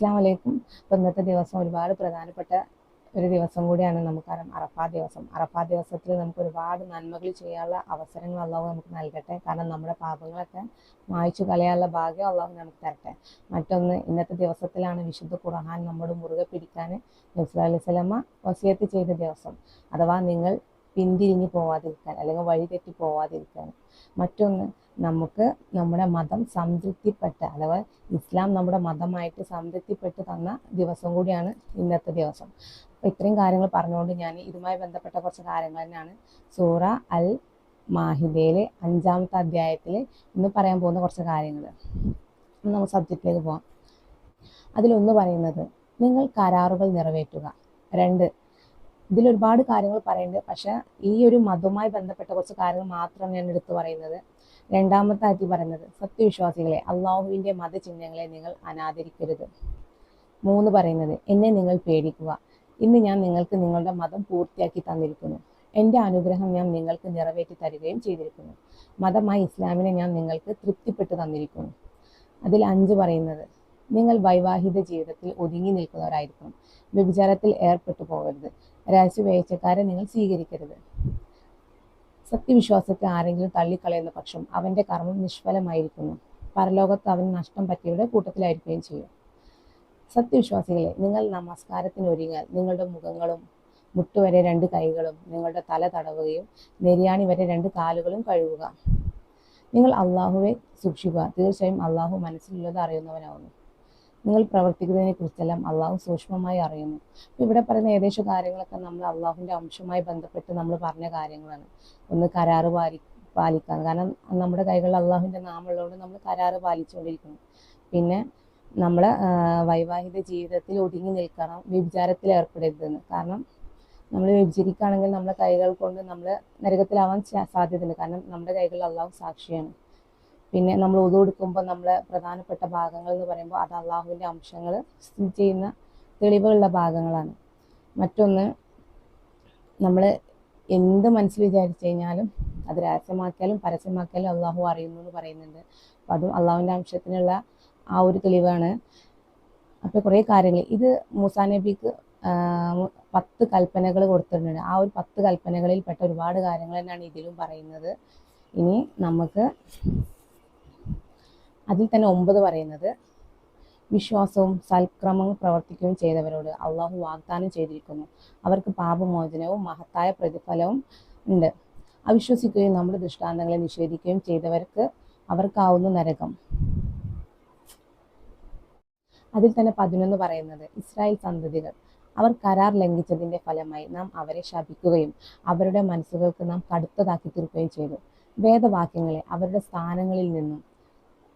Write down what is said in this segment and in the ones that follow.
അസ്സാം വലൈക്കും ഇന്നത്തെ ദിവസം ഒരുപാട് പ്രധാനപ്പെട്ട ഒരു ദിവസം കൂടിയാണ് നമുക്കറിയാം അറഫാ ദിവസം. അറഫാ ദിവസത്തിൽ നമുക്ക് ഒരുപാട് നന്മകൾ ചെയ്യാനുള്ള അവസരങ്ങൾ അള്ളാഹു നമുക്ക് നൽകട്ടെ. കാരണം നമ്മുടെ പാപങ്ങളൊക്കെ മായ്ച്ചു കളയാനുള്ള ഭാഗ്യം അള്ളാഹു നമുക്ക് തരട്ടെ. മറ്റൊന്ന് ഇന്നത്തെ ദിവസത്തിലാണ് വിശുദ്ധ ഖുർആൻ നമ്മുടെ മുറുകെ പിടിക്കാൻ നബ്സ് അലൈഹി സ്വലമ വസിയത്ത് ചെയ്ത ദിവസം. അഥവാ നിങ്ങൾ പിന്തിരിഞ്ഞു പോവാതിരിക്കാൻ അല്ലെങ്കിൽ വഴി തെറ്റി പോവാതിരിക്കാൻ. മറ്റൊന്ന് നമുക്ക് നമ്മുടെ മതം സംതൃപ്തിപ്പെട്ട അഥവാ ഇസ്ലാം നമ്മുടെ മതമായിട്ട് സംതൃപ്തിപ്പെട്ട് തന്ന ദിവസം കൂടിയാണ് ഇന്നത്തെ ദിവസം. അപ്പം ഇത്രയും കാര്യങ്ങൾ പറഞ്ഞുകൊണ്ട് ഞാൻ ഇതുമായി ബന്ധപ്പെട്ട കുറച്ച് കാര്യങ്ങൾ തന്നെയാണ് സൂറ അൽ മാഹിദയിലെ അഞ്ചാമത്തെ അധ്യായത്തിൽ ഇന്ന് പറയാൻ പോകുന്ന കുറച്ച് കാര്യങ്ങൾ. നമുക്ക് സബ്ജക്റ്റിലേക്ക് പോവാം. അതിലൊന്ന് പറയുന്നത് നിങ്ങൾ കരാറുകൾ നിറവേറ്റുക. രണ്ട് ഇതിൽ ഒരുപാട് കാര്യങ്ങൾ പറയുന്നുണ്ട്. പക്ഷെ ഈ ഒരു മതവുമായി ബന്ധപ്പെട്ട കുറച്ച് കാര്യങ്ങൾ മാത്രം ഞാൻ എടുത്തു പറയുന്നത്. രണ്ടാമത്തെ ആയിട്ട് പറയുന്നത് സത്യവിശ്വാസികളെ അള്ളാഹുവിന്റെ മതചിഹ്നങ്ങളെ നിങ്ങൾ അനാദരിക്കരുത്. മൂന്ന് പറയുന്നത് എന്നെ നിങ്ങൾ പേടിക്കുക. ഇന്ന് ഞാൻ നിങ്ങൾക്ക് നിങ്ങളുടെ മതം പൂർത്തിയാക്കി തന്നിരിക്കുന്നു. എന്റെ അനുഗ്രഹം ഞാൻ നിങ്ങൾക്ക് നിറവേറ്റി തരികയും ചെയ്തിരിക്കുന്നു. മതമായി ഇസ്ലാമിനെ ഞാൻ നിങ്ങൾക്ക് തൃപ്തിപ്പെട്ട് തന്നിരിക്കുന്നു. അതിൽ അഞ്ച് പറയുന്നത് നിങ്ങൾ വൈവാഹിത ജീവിതത്തിൽ ഒതുങ്ങി നിൽക്കുന്നവരായിരിക്കണം. വ്യഭിചാരത്തിൽ ഏർപ്പെട്ടു പോകരുത്. രഹസ്യവേഴ്ചക്കാരെ നിങ്ങൾ സ്വീകരിക്കരുത്. സത്യവിശ്വാസത്തെ ആരെങ്കിലും തള്ളിക്കളയുന്ന പക്ഷം അവന്റെ കർമ്മം നിഷ്ഫലമായിരിക്കുന്നു. പരലോകത്ത് അവൻ നഷ്ടം പറ്റിയവരുടെ കൂട്ടത്തിലായിരിക്കുകയും ചെയ്യും. സത്യവിശ്വാസികളെ നിങ്ങൾ നമസ്കാരത്തിന് ഒരുങ്ങിയാൽ നിങ്ങളുടെ മുഖങ്ങളും മുട്ടുവരെ രണ്ട് കൈകളും നിങ്ങളുടെ തല തടവുകയും നെരിയാണി വരെ രണ്ട് കാലുകളും കഴുകുക. നിങ്ങൾ അള്ളാഹുവെ സൂക്ഷിക്കുക. തീർച്ചയായും അള്ളാഹു മനസ്സിലുള്ളത് അറിയുന്നവനാവുന്നു നിങ്ങൾ പ്രവർത്തിക്കുന്നതിനെ കുറിച്ചെല്ലാം അള്ളാഹു സൂക്ഷ്മമായി അറിയുന്നു. ഇവിടെ പറയുന്ന ഏകദേശം കാര്യങ്ങളൊക്കെ നമ്മൾ അള്ളാഹുവിന്റെ അംശമായി ബന്ധപ്പെട്ട് നമ്മൾ പറഞ്ഞ കാര്യങ്ങളാണ്. ഒന്ന് കരാറ് പാലി പാലിക്കാൻ. കാരണം നമ്മുടെ കൈകളിൽ അള്ളാഹുവിന്റെ നാമുള്ളതുകൊണ്ട് നമ്മൾ കരാറ് പാലിച്ചുകൊണ്ടിരിക്കുന്നു. പിന്നെ നമ്മൾ വൈവാഹിക ജീവിതത്തിൽ ഒതുങ്ങി നിൽക്കണം വ്യഭിചാരത്തിൽ ഏർപ്പെടരുതെന്ന്. കാരണം നമ്മൾ വ്യഭിചരിക്കുകയാണെങ്കിൽ നമ്മുടെ കൈകൾ കൊണ്ട് നമ്മൾ നരകത്തിലാവാൻ സാധ്യതയുണ്ട്. കാരണം നമ്മുടെ കൈകളിൽ അള്ളാഹു സാക്ഷിയാണ്. പിന്നെ നമ്മൾ ഉതു കൊടുക്കുമ്പോൾ നമ്മളെ പ്രധാനപ്പെട്ട ഭാഗങ്ങൾ എന്ന് പറയുമ്പോൾ അത് അള്ളാഹുവിന്റെ അംശങ്ങൾ സ്ഥിതി ചെയ്യുന്ന തെളിവുള്ള ഭാഗങ്ങളാണ്. മറ്റൊന്ന് നമ്മൾ എന്ത് മനസ്സിൽ വിചാരിച്ചു കഴിഞ്ഞാലും അത് രഹസ്യമാക്കിയാലും പരസ്യമാക്കിയാലും അള്ളാഹു അറിയുന്നു എന്ന് പറയുന്നുണ്ട്. അപ്പം അതും അള്ളാഹുവിന്റെ അംശത്തിനുള്ള ആ ഒരു തെളിവാണ്. അപ്പോൾ കുറേ കാര്യങ്ങൾ. ഇത് മൂസാ നബിക്ക് പത്ത് കൽപ്പനകൾ കൊടുത്തിട്ടുണ്ട്. ആ ഒരു പത്ത് കൽപ്പനകളിൽ പെട്ട ഒരുപാട് കാര്യങ്ങൾ തന്നെയാണ് ഇതിലും പറയുന്നത്. ഇനി നമുക്ക് അതിൽ തന്നെ ഒമ്പത് പറയുന്നത് വിശ്വാസവും സൽക്രമവും പ്രവർത്തിക്കുകയും ചെയ്തവരോട് അള്ളാഹു വാഗ്ദാനം ചെയ്തിരിക്കുന്നു. അവർക്ക് പാപമോചനവും മഹത്തായ പ്രതിഫലവും ഉണ്ട്. അവിശ്വസിക്കുകയും നമ്മുടെ ദൃഷ്ടാന്തങ്ങളെ നിഷേധിക്കുകയും ചെയ്തവർക്ക് അവർക്കാവുന്ന നരകം. അതിൽ തന്നെ പതിനൊന്ന് പറയുന്നത് ഇസ്രായേൽ സന്തതികൾ അവർ കരാർ ലംഘിച്ചതിന്റെ ഫലമായി നാം അവരെ ശപിക്കുകയും അവരുടെ മനസ്സുകൾക്ക് നാം കടുത്തതാക്കി തീർക്കുകയും ചെയ്തു. വേദവാക്യങ്ങളെ അവരുടെ സ്ഥാനങ്ങളിൽ നിന്നും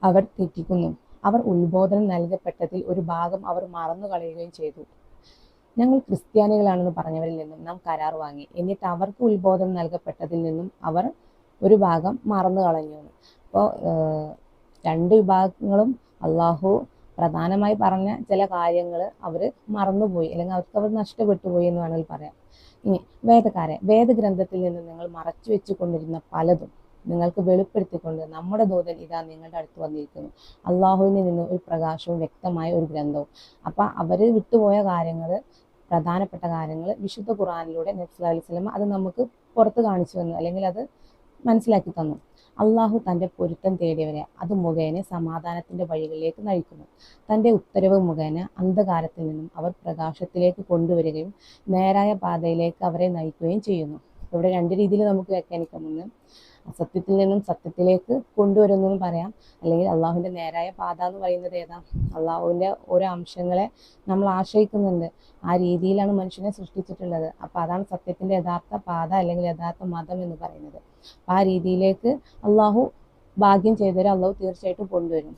അവർ തെറ്റിക്കുന്നു. അവർ ഉത്ബോധനം നൽകപ്പെട്ടതിൽ ഒരു ഭാഗം അവർ മറന്നു കളയുകയും ചെയ്തു. ഞങ്ങൾ ക്രിസ്ത്യാനികളാണെന്ന് പറഞ്ഞവരിൽ നിന്നും നാം കരാർ വാങ്ങി. എന്നിട്ട് അവർക്ക് ഉത്ബോധനം നൽകപ്പെട്ടതിൽ നിന്നും അവർ ഒരു ഭാഗം മറന്നു കളഞ്ഞു. അപ്പോൾ രണ്ട് വിഭാഗങ്ങളും അള്ളാഹു പ്രധാനമായി പറഞ്ഞ ചില കാര്യങ്ങൾ അവർ മറന്നുപോയി. അല്ലെങ്കിൽ അവർക്ക് അവർ നഷ്ടപ്പെട്ടു പോയി എന്ന് വേണമെങ്കിൽ പറയാം. ഇനി വേദക്കാരെ വേദഗ്രന്ഥത്തിൽ നിന്ന് നിങ്ങൾ മറച്ചു വെച്ചു കൊണ്ടിരുന്ന പലതും നിങ്ങൾക്ക് വെളിപ്പെടുത്തിക്കൊണ്ട് നമ്മുടെ ദൂതൻ ഇതാ നിങ്ങളുടെ അടുത്ത് വന്നിരിക്കുന്നു. അള്ളാഹുവിൽ നിന്ന് ഒരു പ്രകാശവും വ്യക്തമായ ഒരു ഗ്രന്ഥവും. അപ്പം അവർ വിട്ടുപോയ കാര്യങ്ങൾ പ്രധാനപ്പെട്ട കാര്യങ്ങൾ വിശുദ്ധ ഖുറാനിലൂടെ നബ്സ് അലൈഹി സ്വലം അത് നമുക്ക് പുറത്ത് കാണിച്ചു തന്നു അല്ലെങ്കിൽ അത് മനസ്സിലാക്കി തന്നു. അള്ളാഹു തന്റെ പൊരുത്തം തേടിയവരെ അത് മുഖേന സമാധാനത്തിന്റെ വഴികളിലേക്ക് നയിക്കുന്നു. തന്റെ ഉത്തരവ് മുഖേന അന്ധകാരത്തിൽ നിന്നും അവർ പ്രകാശത്തിലേക്ക് കൊണ്ടുവരികയും നേരായ പാതയിലേക്ക് അവരെ നയിക്കുകയും ചെയ്യുന്നു. ഇവിടെ രണ്ട് രീതിയിൽ നമുക്ക് വ്യാഖ്യാനിക്കാം ഒന്ന് അസത്യത്തിൽ നിന്നും സത്യത്തിലേക്ക് കൊണ്ടുവരുന്നു എന്ന് പറയാം. അല്ലെങ്കിൽ അള്ളാഹുവിന്റെ നേരായ പാത എന്ന് പറയുന്നത് ഏതാ? അള്ളാഹുവിന്റെ ഓരോ അംശങ്ങളെ നമ്മൾ ആശ്രയിക്കുന്നുണ്ട്. ആ രീതിയിലാണ് മനുഷ്യനെ സൃഷ്ടിച്ചിട്ടുള്ളത്. അപ്പോൾ അതാണ് സത്യത്തിന്റെ യഥാർത്ഥ പാത അല്ലെങ്കിൽ യഥാർത്ഥ മതം എന്ന് പറയുന്നത്. ആ രീതിയിലേക്ക് അള്ളാഹു ഭാഗ്യം ചെയ്തവരെ അള്ളാഹു തീർച്ചയായിട്ടും കൊണ്ടുവരും.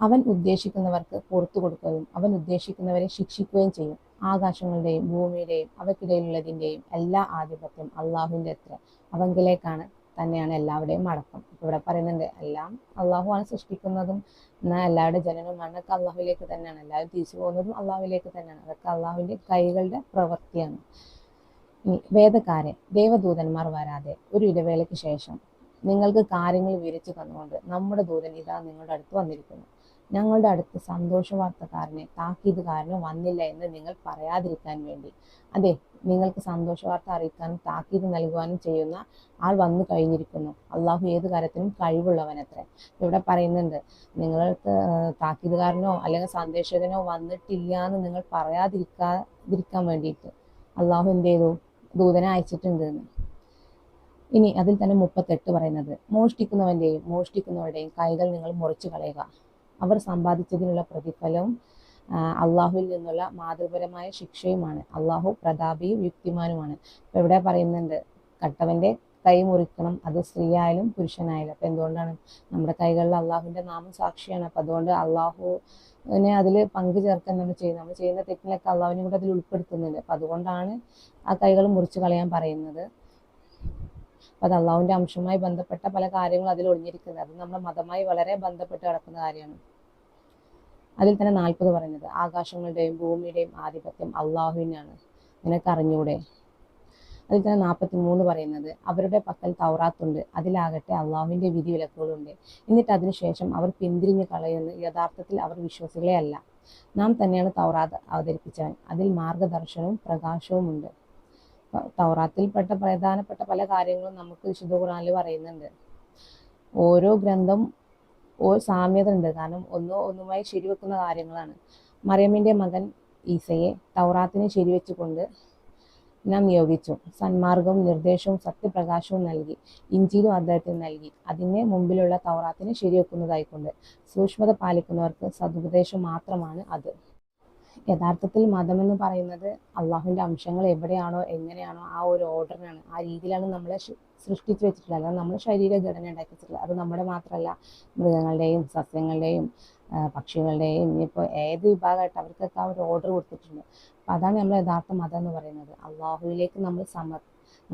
അവൻ ഉദ്ദേശിക്കുന്നവർക്ക് പുറത്തു കൊടുക്കുകയും അവൻ ഉദ്ദേശിക്കുന്നവരെ ശിക്ഷിക്കുകയും ചെയ്യും. ആകാശങ്ങളുടെയും ഭൂമിയുടെയും അവയ്ക്കിടയിലുള്ളതിന്റെയും എല്ലാ ആധിപത്യം അള്ളാഹുവിന്റെ അത്ര അവങ്കിലേക്കാണ് തന്നെയാണ് എല്ലാവരുടെയും അടക്കം. ഇവിടെ പറയുന്നുണ്ട് എല്ലാം അള്ളാഹുവാണ് സൃഷ്ടിക്കുന്നതും എന്നാൽ എല്ലാവരുടെ ജനനവും മണ്ണൊക്കെ അള്ളാഹുവിലേക്ക് തന്നെയാണ്. എല്ലാവരും തിരിച്ചു പോകുന്നതും അള്ളാഹുവിലേക്ക് തന്നെയാണ്. അതൊക്കെ അള്ളാഹുവിന്റെ കൈകളുടെ പ്രവൃത്തിയാണ്. ഇനി വേദക്കാരെ ദേവദൂതന്മാർ വരാതെ ഒരു ഇടവേളയ്ക്ക് ശേഷം നിങ്ങൾക്ക് കാര്യങ്ങൾ വിവരിച്ചു തന്നുകൊണ്ട് നമ്മുടെ ദൂതൻ ഇതാ നിങ്ങളുടെ അടുത്ത് വന്നിരിക്കുന്നു. ഞങ്ങളുടെ അടുത്ത് സന്തോഷവാർത്തക്കാരനെ താക്കീത് താക്കീതുകാരനെ വന്നില്ല എന്ന് നിങ്ങൾ പറയാതിരിക്കാൻ വേണ്ടി. അതെ നിങ്ങൾക്ക് സന്തോഷവാർത്ത അറിയിക്കാനും താക്കീത് നൽകുവാനും ചെയ്യുന്ന ആൾ വന്നു കഴിഞ്ഞിരിക്കുന്നു. അള്ളാഹു ഏത് കാര്യത്തിനും കഴിവുള്ളവനത്രേ. ഇവിടെ പറയുന്നുണ്ട് നിങ്ങൾക്ക് താക്കീതുകാരനോ അല്ലെങ്കിൽ സന്ദേശകനോ വന്നിട്ടില്ല എന്ന് നിങ്ങൾ പറയാതിരിക്കാതിരിക്കാൻ വേണ്ടിയിട്ട് അള്ളാഹു എന്ത് ചെയ്തു? ദൂതനെ അയച്ചിട്ടുണ്ട് ഇനി അതിൽ തന്നെ മുപ്പത്തെട്ട് പറയുന്നത് മോഷ്ടിക്കുന്നവന്റെയും മോഷ്ടിക്കുന്നവരുടെയും കൈകൾ നിങ്ങൾ മുറിച്ചു കളയുക. അവർ സമ്പാദിച്ചതിനുള്ള പ്രതിഫലവും അള്ളാഹുവിൽ നിന്നുള്ള മാതൃപരമായ ശിക്ഷയുമാണ്. അള്ളാഹു പ്രതാപിയും യുക്തിമാനുമാണ്. ഇപ്പൊ ഇവിടെ പറയുന്നുണ്ട്? കട്ടവന്റെ കൈ മുറിക്കണം. അത് സ്ത്രീയായാലും പുരുഷനായാലും. അപ്പൊ എന്തുകൊണ്ടാണ്? നമ്മുടെ കൈകളിൽ അള്ളാഹുവിന്റെ നാമം സാക്ഷിയാണ്. അപ്പൊ അതുകൊണ്ട് അള്ളാഹുവിനെ അതിൽ പങ്കു ചേർക്കാൻ നമ്മൾ ചെയ്യുന്നത്. നമ്മൾ ചെയ്യുന്ന തെറ്റിലൊക്കെ അള്ളാഹുവിനെ കൂടെ അതിൽ ഉൾപ്പെടുത്തുന്നുണ്ട്. അപ്പൊ അതുകൊണ്ടാണ് ആ കൈകൾ മുറിച്ച് കളയാൻ പറയുന്നത്. അപ്പൊ അത് അള്ളാഹുവിന്റെ അംശവുമായി ബന്ധപ്പെട്ട പല കാര്യങ്ങളും അതിൽ ഒളിഞ്ഞിരിക്കുന്നത്. അത് നമ്മുടെ മതമായി വളരെ ബന്ധപ്പെട്ട് കിടക്കുന്ന കാര്യമാണ്. അതിൽ തന്നെ നാൽപ്പത് പറയുന്നത് ആകാശങ്ങളുടെയും ഭൂമിയുടെയും ആധിപത്യം അള്ളാഹുവിനാണ്. നിനക്ക് അറിഞ്ഞൂടെ? അതിൽ തന്നെ നാൽപ്പത്തി മൂന്ന് പറയുന്നത് അവരുടെ പക്കൽ തൗറാത്തുണ്ട് അതിലാകട്ടെ അള്ളാഹുവിന്റെ വിധി വിലക്കുകളുണ്ട് എന്നിട്ട് അതിനുശേഷം അവർ പിന്തിരിഞ്ഞു കളയുന്ന യഥാർത്ഥത്തിൽ അവർ വിശ്വാസികളെ അല്ല. നാം തന്നെയാണ് തൗറാത്ത് അവതരിപ്പിച്ചവൻ. അതിൽ മാർഗദർശനവും പ്രകാശവും ഉണ്ട്. തൗറാത്തിൽപ്പെട്ട പ്രധാനപ്പെട്ട പല കാര്യങ്ങളും നമുക്ക് വിശുദ്ധ ഖുറാനിൽ പറയുന്നുണ്ട്. ഓരോ ഗ്രന്ഥം സാമ്യത ഉണ്ട്. കാരണം ഒന്നോ ഒന്നുമായി ശരിവെക്കുന്ന കാര്യങ്ങളാണ്. മറിയമ്മിന്റെ മകൻ ഈസയെ തൗറാത്തിനെ ശരിവെച്ചുകൊണ്ട് നാം നിയോഗിച്ചു. സന്മാർഗവും നിർദ്ദേശവും സത്യപ്രകാശവും നൽകി. ഇഞ്ചിയിലും അദ്ദേഹത്തിന് നൽകി. അതിന്റെ മുമ്പിലുള്ള തൗറാത്തിനെ ശരിവെക്കുന്നതായിക്കൊണ്ട് സൂക്ഷ്മത പാലിക്കുന്നവർക്ക് സതുപദേശം മാത്രമാണ് അത്. യഥാർത്ഥത്തിൽ മതമെന്ന് പറയുന്നത് അള്ളാഹുവിന്റെ അംശങ്ങൾ എവിടെയാണോ എങ്ങനെയാണോ ആ ഒരു ഓർഡറിനാണ്. ആ രീതിയിലാണ് നമ്മളെ സൃഷ്ടിച്ചു വെച്ചിട്ടുള്ളത്. അല്ലാതെ നമ്മൾ ശരീരഘടന ഉണ്ടാക്കി വെച്ചിട്ടുള്ളത് അത് നമ്മുടെ മാത്രമല്ല മൃഗങ്ങളുടെയും സസ്യങ്ങളുടെയും പക്ഷികളുടെയും ഇനിയിപ്പോൾ ഏത് വിഭാഗമായിട്ട് അവർക്കൊക്കെ ആ ഒരു ഓർഡർ കൊടുത്തിട്ടുണ്ട്. അതാണ് നമ്മൾ യഥാർത്ഥ മതം എന്ന് പറയുന്നത്. അള്ളാഹുവിലേക്ക് നമ്മൾ സമർ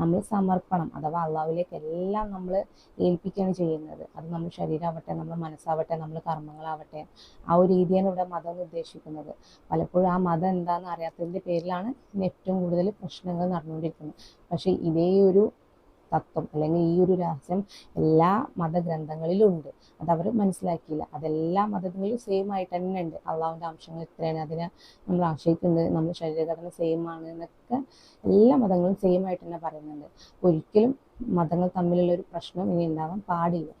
നമ്മൾ സമർപ്പണം അഥവാ അള്ളാഹുവിലേക്ക് എല്ലാം നമ്മൾ ഏൽപ്പിക്കുകയാണ് ചെയ്യുന്നത്. അത് നമ്മൾ ശരീരമാവട്ടെ നമ്മൾ മനസ്സാവട്ടെ നമ്മൾ കർമ്മങ്ങളാവട്ടെ. ആ ഒരു രീതിയാണ് ഇവിടെ മതം ഉദ്ദേശിക്കുന്നത്. പലപ്പോഴും ആ മതം എന്താണെന്ന് അറിയാത്തതിന്റെ പേരിലാണ് ഏറ്റവും കൂടുതൽ പ്രശ്നങ്ങൾ നടന്നുകൊണ്ടിരിക്കുന്നത്. പക്ഷേ ഇതേ ഒരു തത്വം അല്ലെങ്കിൽ ഈ ഒരു രഹസ്യം എല്ലാ മതഗ്രന്ഥങ്ങളിലും ഉണ്ട് അത് അവർ മനസ്സിലാക്കിയില്ല. അതെല്ലാ മതങ്ങളിലും സെയിം ആയിട്ട് തന്നെ ഉണ്ട്. അള്ളാഹുവിന്റെ അംശങ്ങൾ ഇത്രയാണ്. അതിനെ നമ്മൾ ആശ്രയിക്കുന്നുണ്ട്. നമ്മുടെ ശരീരഘടന സെയിം ആണ് എന്നൊക്കെ എല്ലാ മതങ്ങളും സെയിം ആയിട്ട് തന്നെ പറയുന്നുണ്ട്. ഒരിക്കലും മതങ്ങൾ തമ്മിലുള്ള ഒരു പ്രശ്നം ഇനി ഉണ്ടാവാൻ പാടില്ല.